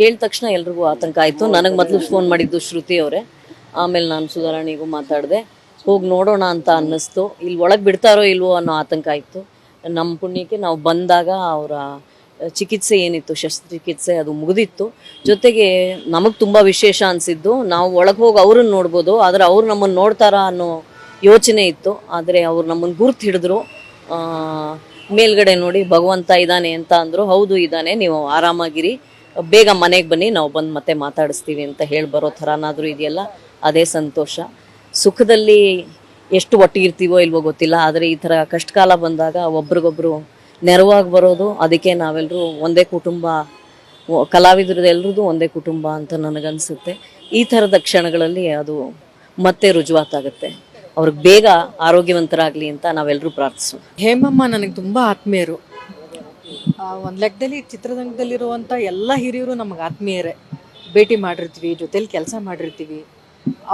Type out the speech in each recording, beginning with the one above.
ಕೇಳಿದ ತಕ್ಷಣ ಎಲ್ರಿಗೂ ಆತಂಕ ಆಯಿತು. ನನಗೆ ಮೊದಲು ಫೋನ್ ಮಾಡಿದ್ದು ಶ್ರುತಿ ಅವರೇ. ಆಮೇಲೆ ನಾನು ಸುಧಾರಾಣಿಗೂ ಮಾತಾಡಿದೆ. ಹೋಗಿ ನೋಡೋಣ ಅಂತ ಅನ್ನಿಸ್ತು. ಇಲ್ಲಿ ಒಳಗೆ ಬಿಡ್ತಾರೋ ಇಲ್ವೋ ಅನ್ನೋ ಆತಂಕ ಆಯಿತು. ನಮ್ಮ ಪುಣ್ಯಕ್ಕೆ ನಾವು ಬಂದಾಗ ಅವರ ಚಿಕಿತ್ಸೆ ಏನಿತ್ತು, ಶಸ್ತ್ರಚಿಕಿತ್ಸೆ ಅದು ಮುಗಿದಿತ್ತು. ಜೊತೆಗೆ ನಮಗೆ ತುಂಬ ವಿಶೇಷ ಅನಿಸಿದ್ದು, ನಾವು ಒಳಗೆ ಹೋಗಿ ಅವ್ರನ್ನ ನೋಡ್ಬೋದು, ಆದರೆ ಅವ್ರು ನಮ್ಮನ್ನು ನೋಡ್ತಾರಾ ಅನ್ನೋ ಯೋಚನೆ ಇತ್ತು. ಆದರೆ ಅವ್ರು ನಮ್ಮನ್ನು ಗುರ್ತು ಹಿಡಿದ್ರು ಮೇಲ್ಗಡೆ ನೋಡಿ ಭಗವಂತ ಇದ್ದಾನೆ ಅಂತ ಅಂದರು. ಹೌದು ಇದ್ದಾನೆ ನೀವು ಆರಾಮಾಗಿರಿ. ಬೇಗ ಮನೆಗೆ ಬನ್ನಿ, ನಾವು ಬಂದು ಮತ್ತೆ ಮಾತಾಡಿಸ್ತೀವಿ ಅಂತ ಹೇಳಿ ಬರೋ ಥರನಾದರೂ ಇದೆಯಲ್ಲ, ಅದೇ ಸಂತೋಷ. ಸುಖದಲ್ಲಿ ಎಷ್ಟು ಒಟ್ಟಿಗಿರ್ತೀವೋ ಇಲ್ವೋ ಗೊತ್ತಿಲ್ಲ, ಆದರೆ ಈ ಥರ ಕಷ್ಟಕಾಲ ಬಂದಾಗ ಒಬ್ರಿಗೊಬ್ರು ನೆರವಾಗಿ ಬರೋದು, ಅದಕ್ಕೆ ನಾವೆಲ್ಲರೂ ಒಂದೇ ಕುಟುಂಬ ಕಲಾವಿದರದ್ದು ಎಲ್ರದ್ದು ಒಂದೇ ಕುಟುಂಬ ಅಂತ ನನಗನ್ಸುತ್ತೆ. ಈ ಥರದ ಕ್ಷಣಗಳಲ್ಲಿ ಅದು ಮತ್ತೆ ರುಜುವಾತಾಗುತ್ತೆ. ಅವ್ರಿಗೆ ಬೇಗ ಆರೋಗ್ಯವಂತರಾಗಲಿ ಅಂತ ನಾವೆಲ್ಲರೂ ಪ್ರಾರ್ಥಿಸೋಣ. ಹೇಮಮ್ಮ ನನಗೆ ತುಂಬ ಆತ್ಮೀಯರು. ಒಂದು ಲೆಕ್ಕದಲ್ಲಿ ಚಿತ್ರರಂಗದಲ್ಲಿರುವಂಥ ಎಲ್ಲ ಹಿರಿಯರು ನಮಗೆ ಆತ್ಮೀಯರೇ. ಭೇಟಿ ಮಾಡಿರ್ತೀವಿ, ಜೊತೇಲಿ ಕೆಲಸ ಮಾಡಿರ್ತೀವಿ.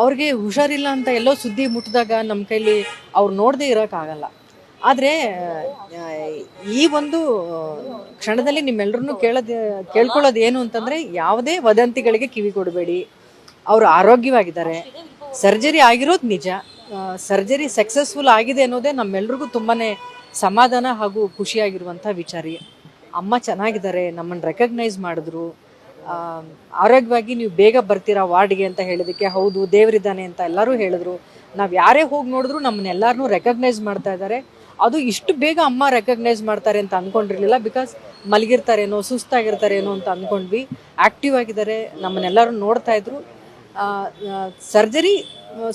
ಅವ್ರಿಗೆ ಹುಷಾರಿಲ್ಲ ಅಂತ ಎಲ್ಲೋ ಸುದ್ದಿ ಮುಟ್ಟಿದಾಗ ನಮ್ಮ ಕೈಲಿ ಅವ್ರು ನೋಡದೆ ಇರೋಕ್ಕಾಗಲ್ಲ ಆದರೆ, ಈ ಒಂದು ಕ್ಷಣದಲ್ಲಿ ನಿಮ್ಮೆಲ್ಲರನ್ನೂ ಕೇಳೋದು, ಕೇಳ್ಕೊಳ್ಳೋದು ಏನು ಅಂತಂದರೆ, ಯಾವುದೇ ವದಂತಿಗಳಿಗೆ ಕಿವಿ ಕೊಡಬೇಡಿ. ಅವರು ಆರೋಗ್ಯವಾಗಿದ್ದಾರೆ. ಸರ್ಜರಿ ಆಗಿರೋದು ನಿಜ. ಸರ್ಜರಿ ಸಕ್ಸಸ್ಫುಲ್ ಆಗಿದೆ ಅನ್ನೋದೇ ನಮ್ಮೆಲ್ರಿಗೂ ತುಂಬಾ ಸಮಾಧಾನ ಹಾಗೂ ಖುಷಿಯಾಗಿರುವಂಥ ವಿಚಾರ. ಅಮ್ಮ ಚೆನ್ನಾಗಿದ್ದಾರೆ, ನಮ್ಮನ್ನು ರೆಕಗ್ನೈಸ್ ಮಾಡಿದ್ರು. ಆರೋಗ್ಯವಾಗಿ ನೀವು ಬೇಗ ಬರ್ತೀರಾ ವಾರ್ಡ್ಗೆ ಅಂತ ಹೇಳಿದಕ್ಕೆ, ಹೌದು, ದೇವರಿದ್ದಾನೆ ಅಂತ ಎಲ್ಲರೂ ಹೇಳಿದ್ರು. ನಾವು ಯಾರೇ ಹೋಗಿ ನೋಡಿದ್ರು ನಮ್ಮನ್ನೆಲ್ಲರನ್ನೂ ರೆಕಗ್ನೈಸ್ ಮಾಡ್ತಾ ಇದ್ದಾರೆ. ಅದು ಇಷ್ಟು ಬೇಗ ಅಮ್ಮ ರೆಕಗ್ನೈಸ್ ಮಾಡ್ತಾರೆ ಅಂತ ಅಂದ್ಕೊಂಡಿರಲಿಲ್ಲ ಬಿಕಾಸ್ ಮಲಗಿರ್ತಾರೇನೋ ಸುಸ್ತಾಗಿರ್ತಾರೇನೋ ಅಂತ ಅಂದ್ಕೊಂಡ್ವಿ ಆ್ಯಕ್ಟಿವ್ ಆಗಿದ್ದಾರೆ, ನಮ್ಮನ್ನೆಲ್ಲರೂ ನೋಡ್ತಾ ಇದ್ರು. ಸರ್ಜರಿ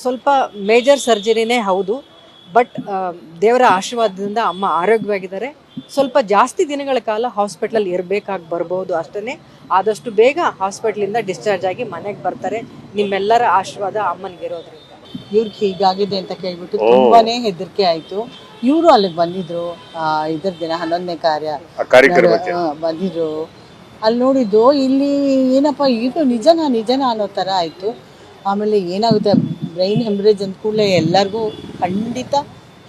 ಸ್ವಲ್ಪ ಮೇಜರ್ ಸರ್ಜರಿನೇ ಹೌದು. ಬಟ್ ದೇವರ ಆಶೀರ್ವಾದದಿಂದ ಅಮ್ಮ ಆರೋಗ್ಯವಾಗಿದ್ದಾರೆ. ಸ್ವಲ್ಪ ಜಾಸ್ತಿ ದಿನಗಳ ಕಾಲ ಹಾಸ್ಪಿಟ್ಲಲ್ಲಿ ಇರಬೇಕಾಗಿ ಬರ್ಬೋದು ಅಷ್ಟೇ ಆದಷ್ಟು ಬೇಗ ಹಾಸ್ಪಿಟ್ಲಿಂದ ಡಿಸ್ಚಾರ್ಜ್ ಆಗಿ ಮನೆಗೆ ಬರ್ತಾರೆ. ನಿಮ್ಮೆಲ್ಲರ ಆಶೀರ್ವಾದ ಅಮ್ಮನಿಗಿರೋದ್ರಿಂದ ಇವ್ರಿಗೆ ಹೀಗಾಗಿದೆ ಅಂತ ಕೇಳ್ಬಿಟ್ಟು ತುಂಬಾನೇ ಹೆದರಿಕೆ ಆಯ್ತು. ಇವರು ಅಲ್ಲಿಗೆ ಬಂದಿದ್ರು. ಆ, ಇದ್ರ ದಿನ ಹನ್ನೊಂದನೇ ಕಾರ್ಯ ಕಾರ್ಯಕ್ರಮಕ್ಕೆ. ಬಂದಿದ್ರು. ಅಲ್ಲಿ ನೋಡಿದ್ದು ಇಲ್ಲಿ ಏನಪ್ಪ ಇದು ನಿಜನ ನಿಜನ ಅನ್ನೋ ಥರ ಆಯಿತು. ಆಮೇಲೆ ಏನಾಗುತ್ತೆ ಬ್ರೈನ್ ಹೆಮ್ರೇಜ್ ಅಂದ ಕೂಡಲೇ ಎಲ್ಲರಿಗೂ ಖಂಡಿತ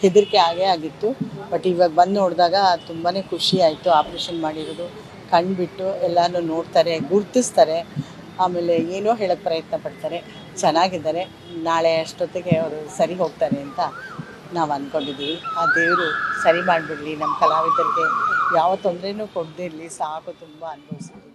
ಹೆದರಿಕೆ ಆಗೇ ಆಗಿತ್ತು. ಬಟ್ ಇವಾಗ ಬಂದು ನೋಡಿದಾಗ ತುಂಬಾ ಖುಷಿ ಆಯಿತು ಆಪ್ರೇಷನ್ ಮಾಡಿರೋದು. ಕಣ್ಬಿಟ್ಟು ಎಲ್ಲನೂ ನೋಡ್ತಾರೆ, ಗುರ್ತಿಸ್ತಾರೆ. ಆಮೇಲೆ ಏನೋ ಹೇಳೋಕ್ಕೆ ಪ್ರಯತ್ನ ಪಡ್ತಾರೆ. ಚೆನ್ನಾಗಿದ್ದಾರೆ. ನಾಳೆ ಅಷ್ಟೊತ್ತಿಗೆ ಅವರು ಸರಿ ಹೋಗ್ತಾರೆ ಅಂತ ನಾವು ಅಂದ್ಕೊಂಡಿದ್ದೀವಿ ಆ ದೇವರು ಸರಿ ಮಾಡಿಬಿಡಲಿ. ನಮ್ಮ ಕಲಾವಿದರಿಗೆ ಯಾವ ತೊಂದರೆನೂ ಕೊಡದೇ ಸಾಕು, ತುಂಬ ಅನುಭವಿಸಿದ್ವಿ.